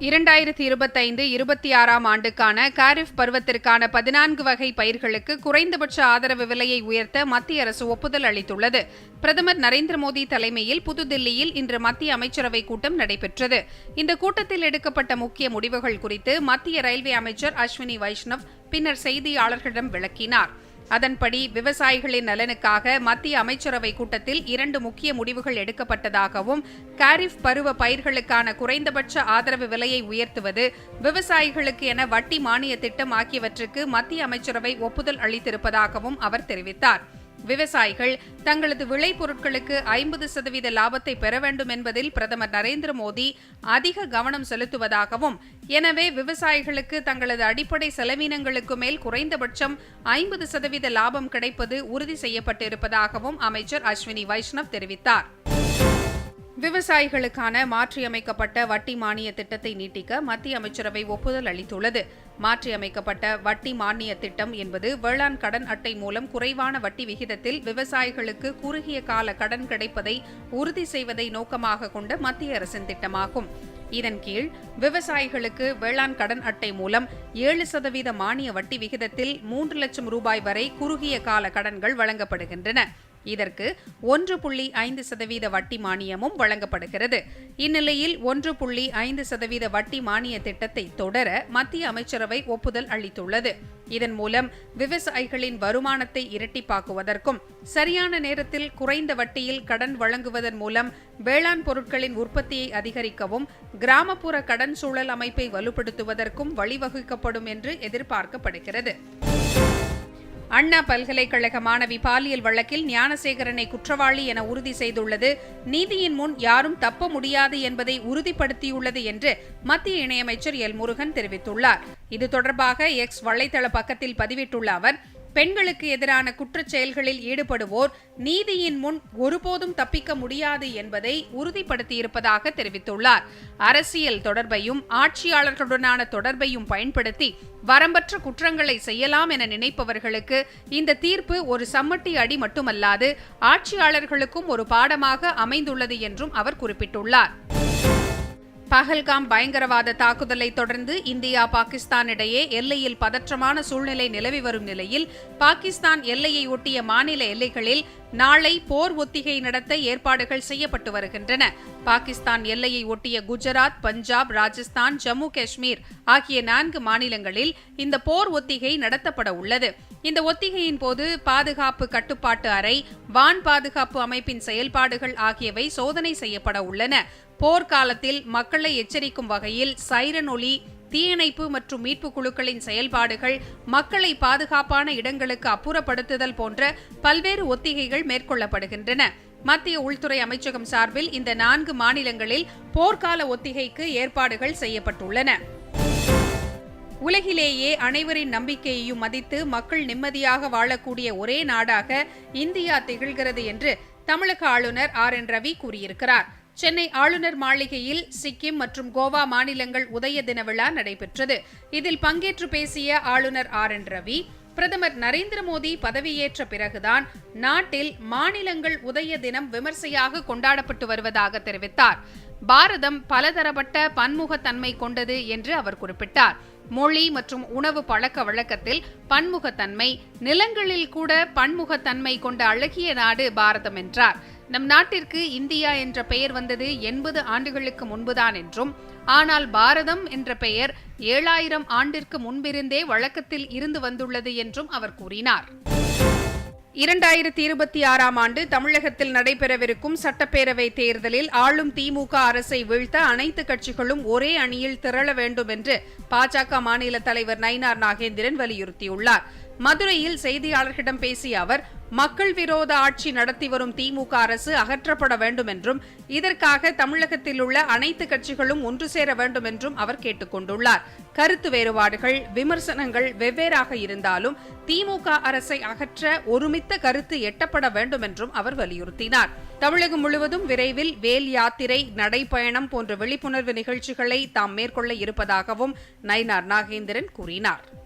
இரண்டாயிரத்தி இருபத்தைந்து இருபத்தி ஆறாம் ஆண்டுக்கான காரிஃப் பருவத்திற்கான பதினான்கு வகை பயிர்களுக்கு குறைந்தபட்ச ஆதரவு விலையை உயர்த்த மத்திய அரசு ஒப்புதல் அளித்துள்ளது. பிரதமர் நரேந்திர மோடி தலைமையில் புதுதில்லியில் இன்று மத்திய அமைச்சரவை கூட்டம் நடைபெற்றது. இந்த கூட்டத்தில் எடுக்கப்பட்ட முக்கிய முடிவுகள் குறித்து மத்திய ரயில்வே அமைச்சர் அஸ்வினி வைஷ்ணவ் பின்னர் செய்தியாளர்களிடம் விளக்கினார். அதன்படி விவசாயிகளின் நலனுக்காக மத்திய அமைச்சரவை கூட்டத்தில் இரண்டு முக்கிய முடிவுகள் எடுக்கப்பட்டதாகவும் காரிஃப் பருவ பயிர்களுக்கான குறைந்தபட்ச ஆதரவு விலையை உயர்த்துவது விவசாயிகளுக்கு என வட்டி மானிய திட்டம் ஆகியவற்றுக்கு மத்திய அமைச்சரவை ஒப்புதல் அளித்திருப்பதாகவும் அவர் தெரிவித்தார். விவசாயிகள் தங்களது விளைபொருட்களுக்கு ஐம்பது சதவீத லாபத்தை பெற வேண்டும் என்பதில் பிரதமர் நரேந்திர மோடி அதிக கவனம் செலுத்துவதாகவும் எனவே விவசாயிகளுக்கு தங்களது அடிப்படை செலவினங்களுக்கு மேல் குறைந்தபட்சம் ஐம்பது சதவீத லாபம் கிடைப்பது உறுதி செய்யப்பட்டிருப்பதாகவும் அமைச்சர் அஸ்வினி வைஷ்ணவ் தெரிவித்தார். விவசாயிகளுக்கான மாற்றியமைக்கப்பட்ட வட்டி மானிய திட்டத்தை நீட்டிக்க மத்திய அமைச்சரவை ஒப்புதல் அளித்துள்ளது. மாற்றியமைக்கப்பட்ட வட்டி மானிய திட்டம் என்பது வேளாண் கடன் அட்டை மூலம் குறைவான வட்டி விகிதத்தில் விவசாயிகளுக்கு குறுகிய கால கடன் கிடைப்பதை உறுதி செய்வதை நோக்கமாக கொண்ட மத்திய அரசின் திட்டமாகும். இதன் கீழ் விவசாயிகளுக்கு வேளாண் கடன் அட்டை மூலம் ஏழு சதவீத மானிய வட்டி விகிதத்தில் மூன்று லட்சம் ரூபாய் வரை குறுகிய கால கடன்கள் வழங்கப்படுகின்றன. இதற்கு ஒன்று புள்ளி ஐந்து சதவீத வட்டி மானியமும் வழங்கப்படுகிறது. இந்நிலையில் ஒன்று புள்ளி ஐந்து சதவீத வட்டி மானிய திட்டத்தை தொடர மத்திய அமைச்சரவை ஒப்புதல் அளித்துள்ளது. இதன் மூலம் விவசாயிகளின் வருமானத்தை இரட்டிப்பாக்குவதற்கும் சரியான நேரத்தில் குறைந்த வட்டியில் கடன் வழங்குவதன் மூலம் வேளாண் பொருட்களின் உற்பத்தியை அதிகரிக்கவும் கிராமப்புற கடன் சூழல் அமைப்பை வலுப்படுத்துவதற்கும் வழிவகுக்கப்படும் என்று எதிர்பார்க்கப்படுகிறது. அண்ணா பல்கலைக்கழக மாணவி பாலியல் வழக்கில் ஞானசேகரனை குற்றவாளி என உறுதி செய்துள்ளது. நீதியின் முன் யாரும் தப்ப முடியாது என்பதை உறுதிப்படுத்தியுள்ளது என்று மத்திய இணையமைச்சர் எல் முருகன் தெரிவித்துள்ளார். இது தொடர்பாக எக்ஸ் வலைதள பக்கத்தில் பதிவிட்டுள்ள அவர் பெண்களுக்கு எதிரான குற்றச் செயல்களில் ஈடுபடுவோர் நீதியின் முன் ஒருபோதும் தப்பிக்க முடியாது என்பதை உறுதிப்படுத்தியிருப்பதாக தெரிவித்துள்ளார். அரசியல் தொடர்பையும் ஆட்சியாளர்களுடனான தொடர்பையும் பயன்படுத்தி வரம்பற்ற குற்றங்களை செய்யலாம் என நினைப்பவர்களுக்கு இந்த தீர்ப்பு ஒரு சம்மட்டி அடி மட்டுமல்லாது ஆட்சியாளர்களுக்கும் ஒரு பாடமாக அமைந்துள்ளது என்றும் அவர் குறிப்பிட்டுள்ளார். பஹல்காம் பயங்கரவாத தாக்குதலை தொடர்ந்து இந்தியா பாகிஸ்தான் இடையே எல்லையில் பதற்றமான சூழ்நிலை நிலவி வரும் நிலையில் பாகிஸ்தான் எல்லையை ஒட்டிய மாநில எல்லைகளில் நாளை போர் ஒத்திகை நடத்த ஏற்பாடுகள் செய்யப்பட்டு வருகின்றன. பாகிஸ்தான் எல்லையை ஒட்டிய குஜராத் பஞ்சாப் ராஜஸ்தான் ஜம்மு காஷ்மீர் ஆகிய நான்கு மாநிலங்களில் இந்த போர் ஒத்திகை நடத்தப்பட உள்ளது. இந்த ஒத்திகையின் போது பாதுகாப்பு கட்டுப்பாட்டு அறை வான் பாதுகாப்பு அமைப்பின் செயல்பாடுகள் ஆகியவை சோதனை செய்யப்பட உள்ளன. போர்க்காலத்தில் மக்களை எச்சரிக்கும் வகையில் சைரன் ஒலி தீயணைப்பு மற்றும் மீட்பு குழுக்களின் செயல்பாடுகள் மக்களை பாதுகாப்பான இடங்களுக்கு அப்புறப்படுத்துதல் போன்ற பல்வேறு ஒத்திகைகள் மேற்கொள்ளப்படுகின்றன. மத்திய உள்துறை அமைச்சகம் சார்பில் இந்த நான்கு மாநிலங்களில் போர்க்கால ஒத்திகைக்கு ஏற்பாடுகள் செய்யப்பட்டுள்ளன. உலகிலேயே அனைவரின் நம்பிக்கையையும் மதித்து மக்கள் நிம்மதியாக வாழக்கூடிய ஒரே நாடாக இந்தியா திகழ்கிறது என்று தமிழக ஆளுநர் ஆர் என் ரவி கூறியிருக்கிறார். சென்னை ஆளுநர் மாளிகையில் சிக்கிம் மற்றும் கோவா மாநிலங்கள் உதய தின விழா நடைபெற்றது. இதில் பங்கேற்று பேசிய ஆளுநர் ஆர் என் ரவி பிரதமர் நரேந்திர மோடி பதவியேற்ற பிறகுதான் நாட்டில் மாநிலங்கள் உதய தினம் விமர்சையாக கொண்டாடப்பட்டு வருவதாக தெரிவித்தார். பாரதம் பலதரப்பட்ட பன்முகத்தன்மை கொண்டது என்று அவர் குறிப்பிட்டார். மொழி மற்றும் உணவு பழக்க வழக்கத்தில் பன்முகத்தன்மை நிலங்களில் கூட பன்முகத்தன்மை கொண்ட அழகிய நாடு பாரதம் என்றார். நம் நாட்டிற்கு இந்தியா என்ற பெயர் வந்தது எண்பது ஆண்டுகளுக்கு முன்புதான் என்றும் ஆனால் பாரதம் என்ற பெயர் ஏழாயிரம் ஆண்டிற்கு முன்பிருந்தே வழக்கத்தில் இருந்து வந்துள்ளது என்றும் அவர் கூறினார். இரண்டாயிரத்தி இருபத்தி ஆறாம் ஆண்டு தமிழகத்தில் நடைபெறவிருக்கும் சட்டப்பேரவை தேர்தலில் ஆளும் திமுக அரசை வீழ்த்த அனைத்து கட்சிகளும் ஒரே அணியில் திரள வேண்டும் என்று பாஜக மாநில தலைவர் நயினார் நாகேந்திரன் வலியுறுத்தியுள்ளார். மதுரையில் செய்தியாளர்களிடம் பேசிய அவர் மக்கள் விரோத ஆட்சி நடத்தி வரும் திமுக அரசு அகற்றப்பட வேண்டும் என்றும் இதற்காக தமிழகத்தில் உள்ள அனைத்து கட்சிகளும் ஒன்று சேர வேண்டும் என்றும் அவர் கேட்டுக்கொண்டுள்ளார் கருத்து வேறுபாடுகள் விமர்சனங்கள் வெவ்வேறாக இருந்தாலும் திமுக அரசை அகற்ற ஒருமித்த கருத்து எட்டப்பட வேண்டும் என்றும் அவர் வலியுறுத்தினார். தமிழகம் முழுவதும் விரைவில் வேல் யாத்திரை நடைப்பயணம் போன்ற விழிப்புணர்வு நிகழ்ச்சிகளை தாம் மேற்கொள்ள இருப்பதாகவும் நயினார் நாகேந்திரன் கூறினார்.